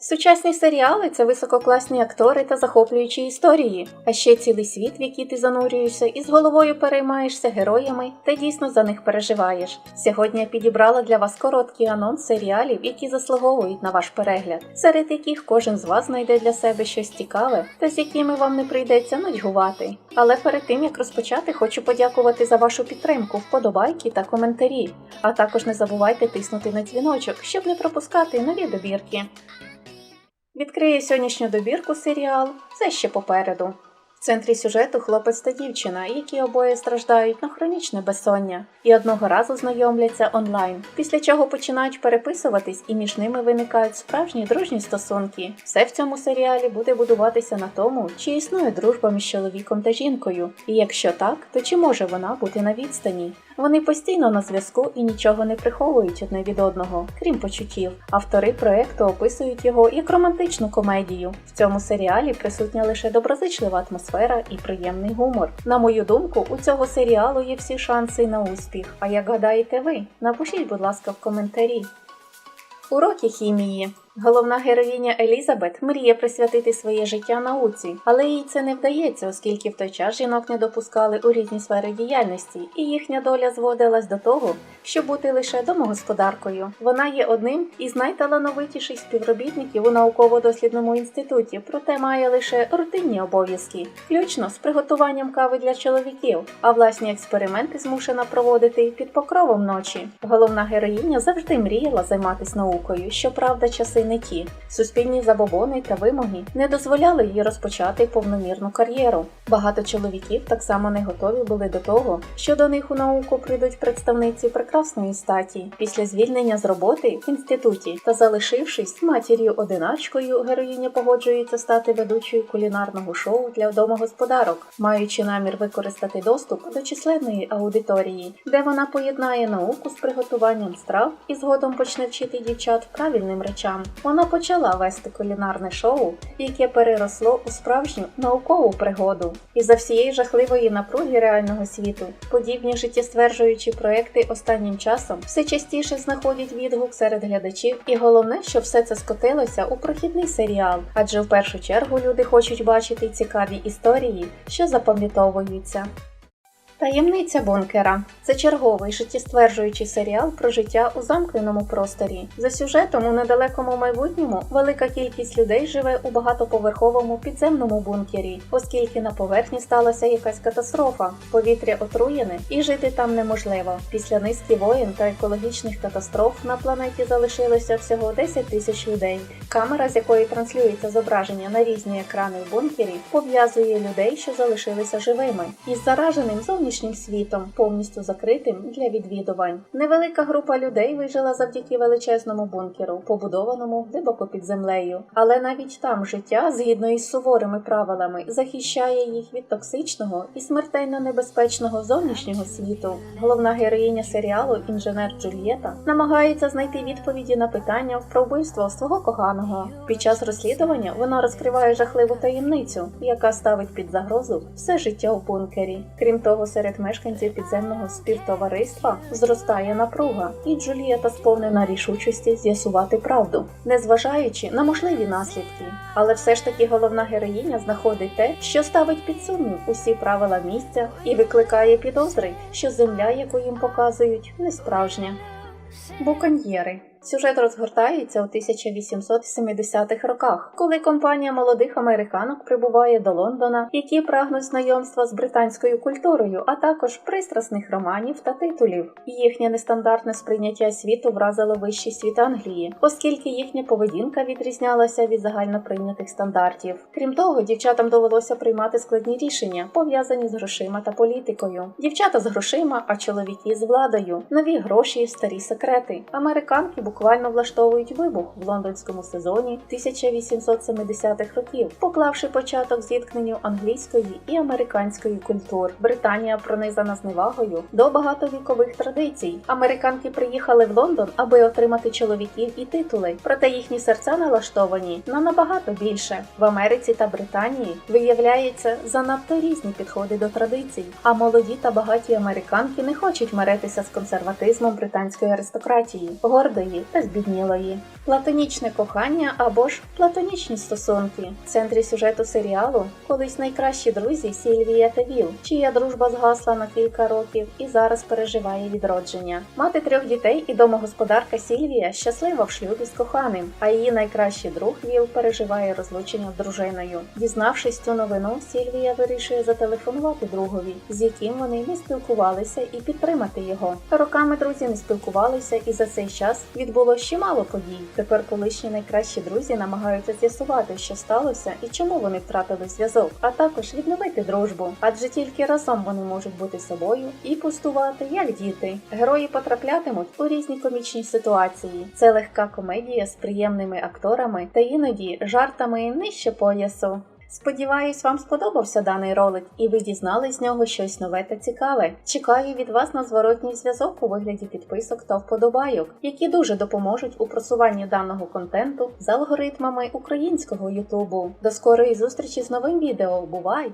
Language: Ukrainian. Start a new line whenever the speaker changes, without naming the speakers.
Сучасні серіали це висококласні актори та захоплюючі історії, а ще цілий світ, в який ти занурюєшся, і з головою переймаєшся героями та дійсно за них переживаєш. Сьогодні я підібрала для вас короткий анонс серіалів, які заслуговують на ваш перегляд, серед яких кожен з вас знайде для себе щось цікаве та з якими вам не прийдеться нудьгувати. Але перед тим як розпочати, хочу подякувати за вашу підтримку, вподобайки та коментарі. А також не забувайте тиснути на дзвіночок, щоб не пропускати нові добірки. Відкриє сьогоднішню добірку серіал Це ще попереду. В центрі сюжету хлопець та дівчина, які обоє страждають на хронічне безсоння, і одного разу знайомляться онлайн, після чого починають переписуватись, і між ними виникають справжні дружні стосунки. Все в цьому серіалі буде будуватися на тому, чи існує дружба між чоловіком та жінкою, і якщо так, то чи може вона бути на відстані? Вони постійно на зв'язку і нічого не приховують одне від одного, крім почуттів. Автори проекту описують його як романтичну комедію. В цьому серіалі присутня лише доброзичлива атмосфера і приємний гумор. На мою думку, у цього серіалу є всі шанси на успіх. А як гадаєте ви? Напишіть, будь ласка, в коментарі. Уроки хімії. Головна героїня Елізабет мріє присвятити своє життя науці, але їй це не вдається, оскільки в той час жінок не допускали у різні сфери діяльності, і їхня доля зводилась до того, щоб бути лише домогосподаркою. Вона є одним із найталановитіших співробітників у науково-дослідному інституті, проте має лише рутинні обов'язки, включно з приготуванням кави для чоловіків, а власні експерименти змушена проводити під покровом ночі. Головна героїня завжди мріяла займатися наукою, щоправда, часи не ті. Суспільні забобони та вимоги не дозволяли їй розпочати повномірну кар'єру. Багато чоловіків так само не готові були до того, що до них у науку прийдуть представниці прекрасної статі. Після звільнення з роботи в інституті та залишившись матір'ю одиначкою, героїня погоджується стати ведучою кулінарного шоу для домогосподарок, маючи намір використати доступ до численної аудиторії, де вона поєднає науку з приготуванням страв і згодом почне вчити дівчат правильним речам. Вона почала вести кулінарне шоу, яке переросло у справжню наукову пригоду. І за всієї жахливої напруги реального світу подібні життєстверджуючі проекти останнім часом все частіше знаходять відгук серед глядачів, і головне, що все це скотилося у прохідний серіал, адже в першу чергу люди хочуть бачити цікаві історії, що запам'ятовуються. Таємниця бункера це черговий життєстверджуючий серіал про життя у замкненому просторі. За сюжетом у недалекому майбутньому велика кількість людей живе у багатоповерховому підземному бункері, оскільки на поверхні сталася якась катастрофа, повітря отруєне і жити там неможливо. Після низки воєн та екологічних катастроф на планеті залишилося всього 10 тисяч людей. Камера, з якої транслюється зображення на різні екрани в бункері, пов'язує людей, що залишилися живими, із зараженим зовнішнім світом, повністю закритим для відвідувань. Невелика група людей вижила завдяки величезному бункеру, побудованому глибоко під землею. Але навіть там життя, згідно із суворими правилами, захищає їх від токсичного і смертельно небезпечного зовнішнього світу. Головна героїня серіалу інженер Джульєта намагається знайти відповіді на питання про вбивство свого коханого. Під час розслідування вона розкриває жахливу таємницю, яка ставить під загрозу все життя у бункері. Крім того, серед мешканців підземного співтовариства зростає напруга, і Джулієта сповнена рішучості з'ясувати правду, незважаючи на можливі наслідки. Але все ж таки головна героїня знаходить те, що ставить під сумнів усі правила місця і викликає підозри, що земля, яку їм показують, не справжня. Буконьєри Сюжет розгортається у 1870-х роках, коли компанія молодих американок прибуває до Лондона, які прагнуть знайомства з британською культурою, а також пристрасних романів та титулів. Їхнє нестандартне сприйняття світу вразило вищий світ Англії, оскільки їхня поведінка відрізнялася від загальноприйнятих стандартів. Крім того, дівчатам довелося приймати складні рішення, пов'язані з грошима та політикою. Дівчата з грошима, а чоловіки з владою, нові гроші, старі секрети. Американки буквально влаштовують вибух в лондонському сезоні 1870-х років, поклавши початок зіткненню англійської і американської культур. Британія пронизана зневагою до багатовікових традицій. Американки приїхали в Лондон, аби отримати чоловіків і титули, проте їхні серця налаштовані на набагато більше. В Америці та Британії виявляється занадто різні підходи до традицій, а молоді та багаті американки не хочуть миритися з консерватизмом британської аристократії, гордої та збіднілої. Платонічне кохання або ж платонічні стосунки. В центрі сюжету серіалу колись найкращі друзі Сільвія та Віл, чия дружба згасла на кілька років і зараз переживає відродження. Мати трьох дітей і домогосподарка Сільвія щаслива в шлюбі з коханим, а її найкращий друг Віл переживає розлучення з дружиною. Дізнавшись цю новину, Сільвія вирішує зателефонувати другові, з яким вони не спілкувалися, і підтримати його. Роками друзі не спілкувалися, і за цей час відбулося чимало подій. Тепер колишні найкращі друзі намагаються з'ясувати, що сталося і чому вони втратили зв'язок, а також відновити дружбу. Адже тільки разом вони можуть бути собою і пустувати як діти. Герої потраплятимуть у різні комічні ситуації. Це легка комедія з приємними акторами та іноді жартами нижче поясу. Сподіваюсь, вам сподобався даний ролик і ви дізнали з нього щось нове та цікаве. Чекаю від вас на зворотній зв'язок у вигляді підписок та вподобайок, які дуже допоможуть у просуванні даного контенту з алгоритмами українського Ютубу. До скорої зустрічі з новим відео. Бувай!